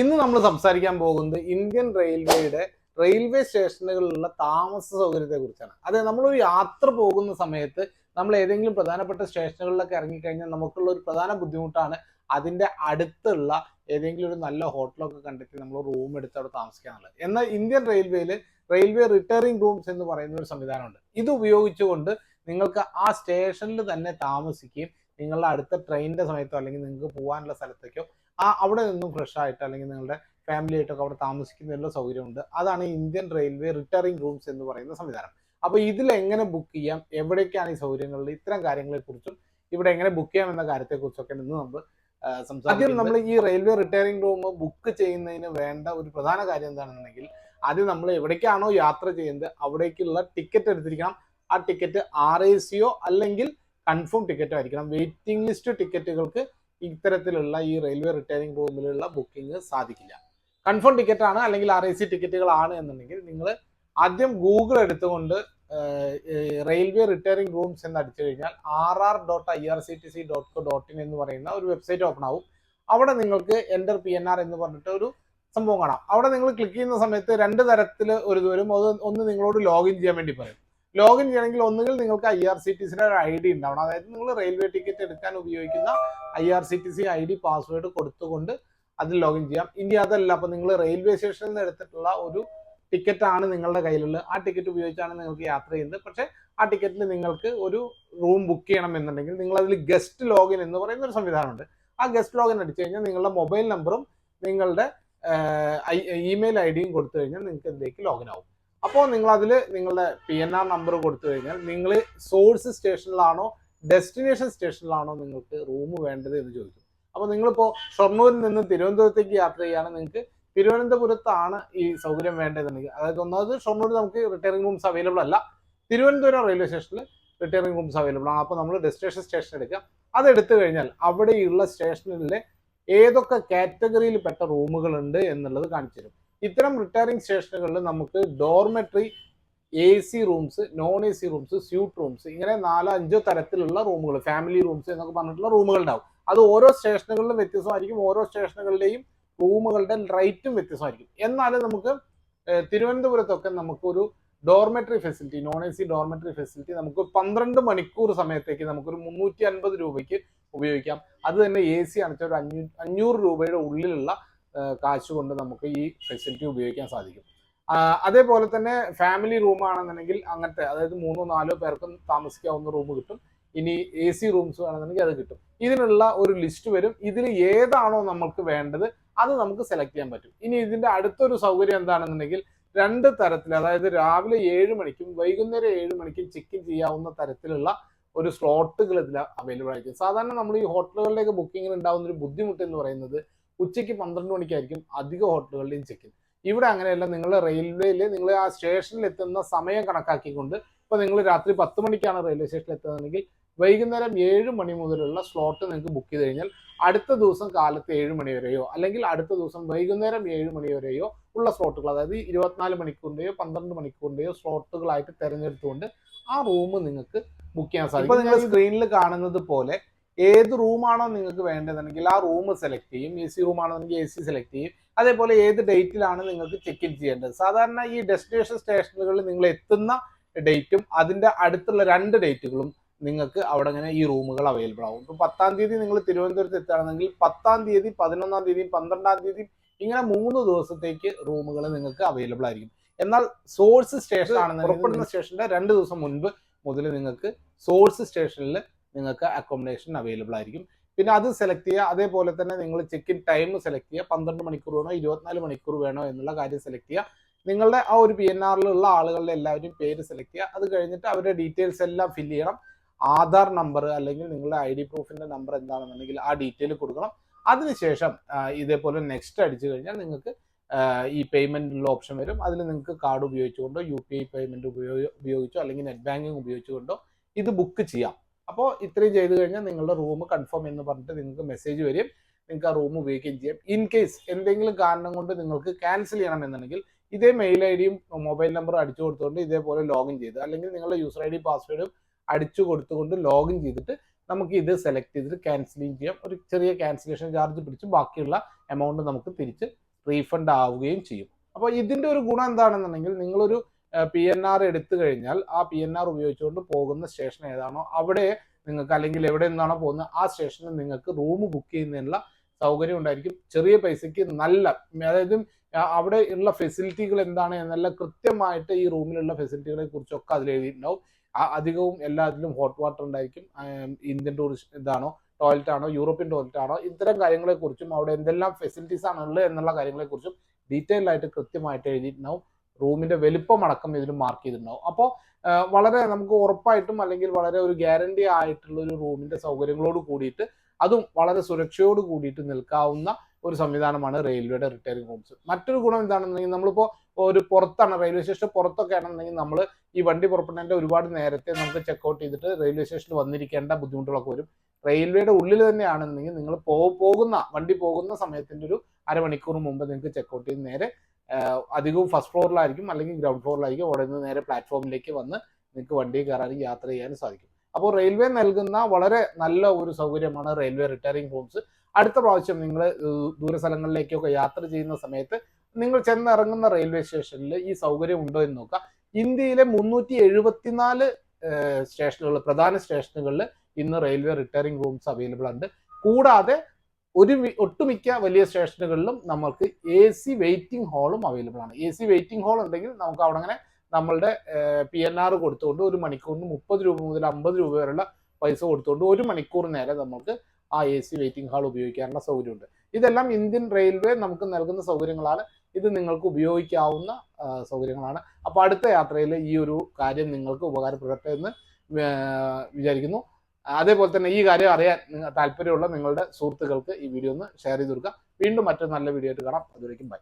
ഇന്ന് നമ്മൾ സംസാരിക്കാൻ പോകുന്നത് ഇന്ത്യൻ റെയിൽവേയുടെ റെയിൽവേ സ്റ്റേഷനുകളിലുള്ള താമസ സൗകര്യത്തെ കുറിച്ചാണ്. അതെ നമ്മളൊരു യാത്ര പോകുന്ന സമയത്ത് നമ്മൾ ഏതെങ്കിലും പ്രധാനപ്പെട്ട സ്റ്റേഷനുകളിലൊക്കെ ഇറങ്ങിക്കഴിഞ്ഞാൽ നമുക്കുള്ള ഒരു പ്രധാന ബുദ്ധിമുട്ടാണ് അതിന്റെ അടുത്തുള്ള ഏതെങ്കിലും ഒരു നല്ല ഹോട്ടലൊക്കെ കണ്ടെത്തി നമ്മൾ റൂം എടുത്ത് അവിടെ താമസിക്കാനുള്ളത്. എന്നാൽ ഇന്ത്യൻ റെയിൽവേയിൽ റെയിൽവേ റിട്ടയറിംഗ് റൂംസ് എന്ന് പറയുന്ന ഒരു സംവിധാനമുണ്ട്. ഇത് ഉപയോഗിച്ചുകൊണ്ട് നിങ്ങൾക്ക് ആ സ്റ്റേഷനിൽ തന്നെ താമസിക്കുകയും നിങ്ങളുടെ അടുത്ത ട്രെയിനിന്റെ സമയത്തോ അല്ലെങ്കിൽ നിങ്ങൾക്ക് പോകാനുള്ള സ്ഥലത്തേക്കോ ആ അവിടെ നിന്നും ഫ്രഷ് ആയിട്ട് അല്ലെങ്കിൽ നിങ്ങളുടെ ഫാമിലി ആയിട്ടൊക്കെ അവിടെ താമസിക്കുന്ന താമസിക്കുന്നതിനുള്ള സൗകര്യമുണ്ട്. അതാണ് ഇന്ത്യൻ റെയിൽവേ റിട്ടയറിംഗ് റൂംസ് എന്ന് പറയുന്ന സംവിധാനം. അപ്പോൾ ഇതിൽ എങ്ങനെ ബുക്ക് ചെയ്യാം? എവിടേക്കാണ് ഈ സൗകര്യങ്ങളിൽ ഇത്തരം കാര്യങ്ങളെക്കുറിച്ചും ഇവിടെ എങ്ങനെ ബുക്ക് ചെയ്യാം എന്ന കാര്യത്തെക്കുറിച്ചൊക്കെ ഇന്ന് നമ്മൾ സംസാരിക്കും നമ്മൾ ഈ റെയിൽവേ റിട്ടയറിംഗ് റൂം ബുക്ക് ചെയ്യുന്നതിന് വേണ്ട ഒരു പ്രധാന കാര്യം എന്താണെന്നുണ്ടെങ്കിൽ ആദ്യം നമ്മൾ എവിടേക്കാണോ യാത്ര ചെയ്യുന്നത് അവിടേക്കുള്ള ടിക്കറ്റ് എടുത്തിരിക്കണം. ആ ടിക്കറ്റ് ആർ എ സിയോ അല്ലെങ്കിൽ കൺഫേം ടിക്കറ്റോ ആയിരിക്കണം. വെയിറ്റിംഗ് ലിസ്റ്റ് ടിക്കറ്റുകൾക്ക് ഇത്തരത്തിലുള്ള ഈ റെയിൽവേ റിട്ടേണിംഗ് റൂമിലുള്ള ബുക്കിംഗ് സാധിക്കില്ല. കൺഫേം ടിക്കറ്റ് ആണ് അല്ലെങ്കിൽ ആർ ഐ സി ടിക്കറ്റുകളാണ് എന്നുണ്ടെങ്കിൽ നിങ്ങൾ ആദ്യം ഗൂഗിൾ എടുത്തുകൊണ്ട് റെയിൽവേ റിട്ടയറിംഗ് റൂംസ് എന്ന് അടിച്ചു കഴിഞ്ഞാൽ R R dot I R C T C dot co dot in എന്ന് പറയുന്ന ഒരു വെബ്സൈറ്റ് ഓപ്പൺ ആവും. അവിടെ നിങ്ങൾക്ക് എന്റർ പി എൻ ആർ എന്ന് പറഞ്ഞിട്ട് ഒരു സംഭവം കാണാം. അവിടെ നിങ്ങൾ ക്ലിക്ക് ചെയ്യുന്ന സമയത്ത് രണ്ട് തരത്തിൽ ഒരു ദൂരം ഒന്ന് നിങ്ങളോട് ലോഗിൻ ചെയ്യാൻ വേണ്ടി പറയും. ലോഗിൻ ചെയ്യണമെങ്കിൽ ഒന്നുകിൽ നിങ്ങൾക്ക് ഐ ആർ സി ടി സിയുടെ ഒരു ഐ ഡി ഉണ്ടാവണം. അതായത് നിങ്ങൾ റെയിൽവേ ടിക്കറ്റ് എടുക്കാൻ ഉപയോഗിക്കുന്ന I R C T C ID D password കൊടുത്തുകൊണ്ട് അതിൽ ലോഗിൻ ചെയ്യാം. ഇനി അതല്ല അപ്പോൾ നിങ്ങൾ റെയിൽവേ സ്റ്റേഷനിൽ നിന്ന് എടുത്തിട്ടുള്ള ഒരു ടിക്കറ്റ് ആണ് നിങ്ങളുടെ കയ്യിലുള്ളത്. ആ ടിക്കറ്റ് ഉപയോഗിച്ചാണ് നിങ്ങൾക്ക് യാത്ര ചെയ്യുന്നത്. പക്ഷേ ആ ടിക്കറ്റിൽ നിങ്ങൾക്ക് ഒരു റൂം ബുക്ക് ചെയ്യണം എന്നുണ്ടെങ്കിൽ നിങ്ങൾ അതിൽ ഗസ്റ്റ് ലോഗിൻ എന്ന് പറയുന്ന ഒരു സംവിധാനമുണ്ട്. ആ ഗസ്റ്റ് ലോഗിൻ അടിച്ചു കഴിഞ്ഞാൽ നിങ്ങളുടെ മൊബൈൽ നമ്പറും നിങ്ങളുടെ ഇമെയിൽ ഐ ഡിയും കൊടുത്തു കഴിഞ്ഞാൽ നിങ്ങൾക്ക് എന്തേക്ക് ലോഗിൻ ആവും. അപ്പോൾ നിങ്ങൾ അതിൽ നിങ്ങളുടെ പി എൻ ആർ നമ്പർ കൊടുത്തു കഴിഞ്ഞാൽ നിങ്ങൾ സോഴ്സ് സ്റ്റേഷനിലാണോ ഡെസ്റ്റിനേഷൻ സ്റ്റേഷനിലാണോ നിങ്ങൾക്ക് റൂം വേണ്ടത് എന്ന് ചോദിക്കും. അപ്പോൾ നിങ്ങളിപ്പോൾ ഷൊർണൂരിൽ നിന്ന് തിരുവനന്തപുരത്തേക്ക് യാത്ര ചെയ്യുകയാണ് നിങ്ങൾക്ക് തിരുവനന്തപുരത്താണ് ഈ സൗകര്യം വേണ്ടതെന്നുണ്ടെങ്കിൽ അതായത് ഒന്നാമത് ഷൊർണൂരിൽ നമുക്ക് റിട്ടയറിംഗ് റൂംസ് അവൈലബിൾ അല്ല. തിരുവനന്തപുരം റെയിൽവേ സ്റ്റേഷനിൽ റിട്ടയറിംഗ് റൂംസ് അവൈലബിൾ ആണ്. അപ്പോൾ നമ്മൾ ഡെസ്റ്റിനേഷൻ സ്റ്റേഷൻ എടുക്കുക അതെടുത്തു കഴിഞ്ഞാൽ അവിടെയുള്ള സ്റ്റേഷനിലെ ഏതൊക്കെ കാറ്റഗറിയിൽ പെട്ട റൂമുകൾ ഉണ്ട് എന്നുള്ളത് കാണിച്ചു തരും. ഇത്തരം റിട്ടയറിംഗ് സ്റ്റേഷനുകളിൽ നമുക്ക് dormitory A C rooms non A C rooms suite rooms ഇങ്ങനെ നാലോ അഞ്ചോ തരത്തിലുള്ള റൂമുകൾ ഫാമിലി റൂംസ് എന്നൊക്കെ പറഞ്ഞിട്ടുള്ള റൂമുകൾ ഉണ്ടാവും അത് ഓരോ സ്റ്റേഷനുകളിലും വ്യത്യസ്തമായിരിക്കും ഓരോ സ്റ്റേഷനുകളുടെയും റൂമുകളുടെ റേറ്റും വ്യത്യസ്തമായിരിക്കും. എന്നാലും നമുക്ക് തിരുവനന്തപുരത്തൊക്കെ നമുക്കൊരു dormitory facility non A C dormitory facility നമുക്ക് പന്ത്രണ്ട് മണിക്കൂർ സമയത്തേക്ക് നമുക്കൊരു മുന്നൂറ്റി അൻപത് രൂപയ്ക്ക് ഉപയോഗിക്കാം. അത് തന്നെ എ സി അടച്ച ഒരു അഞ്ഞൂ അഞ്ഞൂറ് രൂപയുടെ ഉള്ളിലുള്ള കാശ് കൊണ്ട് നമുക്ക് ഈ ഫെസിലിറ്റി ഉപയോഗിക്കാൻ സാധിക്കും. അതേപോലെ തന്നെ ഫാമിലി റൂം ആണെന്നുണ്ടെങ്കിൽ അങ്ങനത്തെ അതായത് മൂന്നോ നാലോ പേർക്കും താമസിക്കാവുന്ന റൂം കിട്ടും. ഇനി എ സി റൂംസ് വേണമെന്നുണ്ടെങ്കിൽ അത് കിട്ടും. ഇതിനുള്ള ഒരു ലിസ്റ്റ് വരും. ഇതിൽ ഏതാണോ നമുക്ക് വേണ്ടത് അത് നമുക്ക് സെലക്ട് ചെയ്യാൻ പറ്റും. ഇനി ഇതിന്റെ അടുത്തൊരു സൗകര്യം എന്താണെന്നുണ്ടെങ്കിൽ രണ്ട് തരത്തിൽ അതായത് രാവിലെ ഏഴ് മണിക്കും വൈകുന്നേരം ഏഴ് മണിക്കും ചെക്ക് ചെയ്യാവുന്ന തരത്തിലുള്ള ഒരു സ്ലോട്ടുകൾ ഇതിൽ അവൈലബിൾ ആയിരിക്കും. സാധാരണ നമ്മൾ ഈ ഹോട്ടലുകളിലേക്ക് ബുക്കിങ്ങിൽ ഉണ്ടാകുന്ന ഒരു ബുദ്ധിമുട്ട് എന്ന് പറയുന്നത് ഉച്ചയ്ക്ക് പന്ത്രണ്ട് മണിക്കായിരിക്കും അധിക ഹോട്ടലുകളുടെയും ചെക്ക് ഇൻ ഇവിടെ അങ്ങനെയല്ല നിങ്ങൾ റെയിൽവേയിൽ നിങ്ങൾ ആ സ്റ്റേഷനിൽ എത്തുന്ന സമയം കണക്കാക്കിക്കൊണ്ട് ഇപ്പൊ നിങ്ങൾ രാത്രി പത്ത് മണിക്കാണ് റെയിൽവേ സ്റ്റേഷനിൽ എത്തുന്നതെങ്കിൽ വൈകുന്നേരം ഏഴ് മണി മുതലുള്ള സ്ലോട്ട് നിങ്ങൾക്ക് ബുക്ക് ചെയ്ത് കഴിഞ്ഞാൽ അടുത്ത ദിവസം കാലത്ത് ഏഴ് മണി വരെയോ അല്ലെങ്കിൽ അടുത്ത ദിവസം വൈകുന്നേരം ഏഴ് മണി വരെയോ ഉള്ള സ്ലോട്ടുകൾ അതായത് ഇരുപത്തിനാല് മണിക്കൂറിന്റെയോ പന്ത്രണ്ട് മണിക്കൂറിന്റെയോ സ്ലോട്ടുകളായിട്ട് തിരഞ്ഞെടുത്തുകൊണ്ട് ആ റൂം നിങ്ങൾക്ക് ബുക്ക് ചെയ്യാൻ സാധിക്കും. ഇപ്പോൾ നിങ്ങൾ സ്ക്രീനിൽ കാണുന്നത് പോലെ ഏത് റൂമാണോ നിങ്ങൾക്ക് വേണ്ടതെങ്കിൽ ആ റൂം സെലക്ട് ചെയ്യും. എ സി റൂം ആണെന്നുണ്ടെങ്കിൽ എ സി സെലക്ട് ചെയ്യും. അതേപോലെ ഏത് ഡേറ്റിലാണ് നിങ്ങൾക്ക് ചെക്ക് ഇൻ ചെയ്യേണ്ടത്. സാധാരണ ഈ ഡെസ്റ്റിനേഷൻ സ്റ്റേഷനുകളിൽ നിങ്ങൾ എത്തുന്ന ഡേറ്റും അതിന്റെ അടുത്തുള്ള രണ്ട് ഡേറ്റുകളും നിങ്ങൾക്ക് അവിടെ ഇങ്ങനെ ഈ റൂമുകൾ അവൈലബിൾ ആവും. ഇപ്പം പത്താം തീയതി നിങ്ങൾ തിരുവനന്തപുരത്ത് എത്തുകയാണെങ്കിൽ പത്താം തീയതി പതിനൊന്നാം തീയതി പന്ത്രണ്ടാം തീയതി ഇങ്ങനെ മൂന്ന് ദിവസത്തേക്ക് റൂമുകൾ നിങ്ങൾക്ക് അവൈലബിൾ ആയിരിക്കും. എന്നാൽ സോഴ്സ് സ്റ്റേഷൻ ആണെന്നുണ്ടെങ്കിൽ പുറപ്പെടുന്ന സ്റ്റേഷന്റെ രണ്ട് ദിവസം മുൻപ് മുതൽ നിങ്ങൾക്ക് സോഴ്സ് സ്റ്റേഷനിൽ നിങ്ങൾക്ക് അക്കോമഡേഷൻ അവൈലബിൾ ആയിരിക്കും. പിന്നെ അത് സെലക്ട് ചെയ്യുക. അതേപോലെ തന്നെ നിങ്ങൾ ചെക്ക് ഇൻ ടൈം സെലക്ട് ചെയ്യുക. പന്ത്രണ്ട് മണിക്കൂർ വേണോ ഇരുപത്തിനാല് മണിക്കൂർ വേണോ എന്നുള്ള കാര്യം സെലക്ട് ചെയ്യുക. നിങ്ങളുടെ ആ ഒരു പി എൻ ആറിലുള്ള ആളുകളുടെ എല്ലാവരും പേര് സെലക്ട് ചെയ്യുക. അത് കഴിഞ്ഞിട്ട് അവരുടെ ഡീറ്റെയിൽസ് എല്ലാം ഫില്ല് ചെയ്യണം. ആധാർ നമ്പർ അല്ലെങ്കിൽ നിങ്ങളുടെ ഐ ഡി പ്രൂഫിന്റെ നമ്പർ എന്താണെന്നുണ്ടെങ്കിൽ ആ ഡീറ്റെയിൽ കൊടുക്കണം. അതിനുശേഷം ഇതേപോലെ നെക്സ്റ്റ് അടിച്ചു കഴിഞ്ഞാൽ നിങ്ങൾക്ക് ഈ പേയ്മെന്റുള്ള ഓപ്ഷൻ വരും. അതിൽ നിങ്ങൾക്ക് കാർഡ് ഉപയോഗിച്ചുകൊണ്ടോ യു പി ഐ പേയ്മെന്റ് ഉപയോഗിച്ചോ അല്ലെങ്കിൽ നെറ്റ് ബാങ്കിങ് ഉപയോഗിച്ചുകൊണ്ടോ ഇത് ബുക്ക് ചെയ്യാം. അപ്പോൾ ഇത്രയും ചെയ്തു കഴിഞ്ഞാൽ നിങ്ങളുടെ റൂം കൺഫേം എന്ന് പറഞ്ഞിട്ട് നിങ്ങൾക്ക് മെസ്സേജ് വരും. നിങ്ങൾക്ക് ആ റൂം ഉപയോഗിക്കുകയും ചെയ്യാം. ഇൻ കേസ് എന്തെങ്കിലും കാരണം കൊണ്ട് നിങ്ങൾക്ക് ക്യാൻസൽ ചെയ്യണം എന്നുണ്ടെങ്കിൽ ഇതേ മെയിൽ ഐ ഡിയും മൊബൈൽ നമ്പറും അടിച്ചു കൊടുത്തുകൊണ്ട് ഇതേപോലെ ലോഗിൻ ചെയ്ത് അല്ലെങ്കിൽ നിങ്ങളുടെ യൂസർ ഐ ഡി പാസ്വേഡും അടിച്ചു കൊടുത്തുകൊണ്ട് ലോഗിൻ ചെയ്തിട്ട് നമുക്ക് ഇത് സെലക്ട് ചെയ്തിട്ട് ക്യാൻസലിങ് ചെയ്യാം. ഒരു ചെറിയ ക്യാൻസലേഷൻ ചാർജ് പിടിച്ച് ബാക്കിയുള്ള എമൗണ്ട് നമുക്ക് തിരിച്ച് റീഫണ്ട് ആവുകയും ചെയ്യും. അപ്പോൾ ഇതിന്റെ ഒരു ഗുണം എന്താണെന്നുണ്ടെങ്കിൽ നിങ്ങളൊരു പി എൻ ആർ എടുത്തു കഴിഞ്ഞാൽ ആ പി എൻ ആർ ഉപയോഗിച്ചുകൊണ്ട് പോകുന്ന സ്റ്റേഷൻ ഏതാണോ അവിടെ നിങ്ങൾക്ക് അല്ലെങ്കിൽ എവിടെ നിന്നാണോ പോകുന്നത് ആ സ്റ്റേഷനിൽ നിങ്ങൾക്ക് റൂം ബുക്ക് ചെയ്യുന്നതിനുള്ള സൗകര്യം ഉണ്ടായിരിക്കും. ചെറിയ പൈസയ്ക്ക് നല്ല അതായത് അവിടെ ഉള്ള ഫെസിലിറ്റികൾ എന്താണ് എന്നല്ല കൃത്യമായിട്ട് ഈ റൂമിലുള്ള ഫെസിലിറ്റികളെ കുറിച്ചൊക്കെ അതിൽ എഴുതിയിട്ടുണ്ടാവും. അധികവും എല്ലാത്തിലും ഹോട്ട് വാട്ടർ ഉണ്ടായിരിക്കും. ഇന്ത്യൻ ടൂറിസ്റ്റ് ഇതാണോ ടോയ്ലറ്റ് ആണോ യൂറോപ്യൻ ടോയ്ലറ്റ് ആണോ ഇത്തരം കാര്യങ്ങളെക്കുറിച്ചും അവിടെ എന്തെല്ലാം ഫെസിലിറ്റീസ് ആണുള്ളത് എന്നുള്ള കാര്യങ്ങളെക്കുറിച്ചും ഡീറ്റെയിൽ ആയിട്ട് കൃത്യമായിട്ട് എഴുതിയിട്ടുണ്ടാവും. റൂമിന്റെ വലിപ്പം അടക്കം ഇതിൽ മാർക്ക് ചെയ്തിട്ടുണ്ടാവും അപ്പോൾ വളരെ നമുക്ക് ഉറപ്പായിട്ടും അല്ലെങ്കിൽ വളരെ ഒരു ഗ്യാരണ്ടി ആയിട്ടുള്ള ഒരു റൂമിന്റെ സൗകര്യങ്ങളോട് കൂടിയിട്ട് അതും വളരെ സുരക്ഷയോട് കൂടിയിട്ട് നിൽക്കാവുന്ന ഒരു സംവിധാനമാണ് റെയിൽവേയുടെ റിട്ടയറിംഗ് റൂംസ് മറ്റൊരു ഗുണം എന്താണെന്നുണ്ടെങ്കിൽ നമ്മളിപ്പോൾ ഒരു പുറത്താണ് റെയിൽവേ സ്റ്റേഷൻ പുറത്തൊക്കെ ആണെന്നുണ്ടെങ്കിൽ നമ്മൾ ഈ വണ്ടി പുറപ്പെടുന്നതിന്റെ ഒരുപാട് നേരത്തെ നമുക്ക് ചെക്ക് ഔട്ട് ചെയ്തിട്ട് റെയിൽവേ സ്റ്റേഷനിൽ വന്നിരിക്കേണ്ട ബുദ്ധിമുട്ടുകളൊക്കെ വരും. റെയിൽവേയുടെ ഉള്ളിൽ തന്നെയാണെന്നുണ്ടെങ്കിൽ നിങ്ങൾ പോകുന്ന വണ്ടി പോകുന്ന സമയത്തിന്റെ ഒരു അരമണിക്കൂർ മുമ്പ് നിങ്ങൾക്ക് ചെക്ക് ഔട്ട് ചെയ്ത് നേരെ അധികവും ഫസ്റ്റ് ഫ്ലോറിലായിരിക്കും അല്ലെങ്കിൽ ഗ്രൗണ്ട് ഫ്ലോറിലായിരിക്കും അവിടെ നിന്ന് നേരെ പ്ലാറ്റ്ഫോമിലേക്ക് വന്ന് നിങ്ങൾക്ക് വണ്ടി കയറാനും യാത്ര ചെയ്യാനും സാധിക്കും. അപ്പോൾ റെയിൽവേ നൽകുന്ന വളരെ നല്ല ഒരു സൗകര്യമാണ് റെയിൽവേ റിട്ടയറിംഗ് റൂംസ് അടുത്ത പ്രാവശ്യം നിങ്ങൾ ദൂരസ്ഥലങ്ങളിലേക്കൊക്കെ യാത്ര ചെയ്യുന്ന സമയത്ത് നിങ്ങൾ ചെന്നിറങ്ങുന്ന റെയിൽവേ സ്റ്റേഷനിൽ ഈ സൗകര്യം ഉണ്ടോ എന്ന് നോക്കുക. ഇന്ത്യയിലെ മുന്നൂറ്റി എഴുപത്തിനാല് സ്റ്റേഷനുകൾ പ്രധാന സ്റ്റേഷനുകളിൽ ഇന്ന് റെയിൽവേ റിട്ടയറിംഗ് റൂംസ് അവൈലബിൾ ഉണ്ട് കൂടാതെ ഒരു ഒട്ടുമിക്ക വലിയ സ്റ്റേഷനുകളിലും നമുക്ക് എ സി വെയിറ്റിംഗ് ഹാളും അവൈലബിൾ ആണ്. എ സി വെയിറ്റിംഗ് ഹാൾ ഉണ്ടെങ്കിൽ നമുക്ക് അവിടെ അങ്ങനെ നമ്മളുടെ പി എൻ ആർ കൊടുത്തുകൊണ്ട് ഒരു മണിക്കൂറിന് മുപ്പത് രൂപ മുതൽ അമ്പത് രൂപ വരെയുള്ള പൈസ കൊടുത്തുകൊണ്ട് ഒരു മണിക്കൂർ നേരെ നമുക്ക് ആ എ സി വെയിറ്റിംഗ് ഹാൾ ഉപയോഗിക്കാനുള്ള സൗകര്യമുണ്ട്. ഇതെല്ലാം ഇന്ത്യൻ റെയിൽവേ നമുക്ക് നൽകുന്ന സൗകര്യങ്ങളാണ്. ഇത് നിങ്ങൾക്ക് ഉപയോഗിക്കാവുന്ന സൗകര്യങ്ങളാണ്. അപ്പോൾ അടുത്ത യാത്രയിൽ ഈ ഒരു കാര്യം നിങ്ങൾക്ക് ഉപകാരപ്പെടട്ടെ എന്ന് വിചാരിക്കുന്നു. അതേപോലെ തന്നെ ഈ കാര്യം അറിയാൻ താല്പര്യമുള്ള നിങ്ങളുടെ സുഹൃത്തുക്കൾക്ക് ഈ വീഡിയോ ഒന്ന് ഷെയർ ചെയ്ത് കൊടുക്കുക. വീണ്ടും മറ്റൊരു നല്ല വീഡിയോ ആയിട്ട് കാണാം. അതുവരേക്കും ബൈ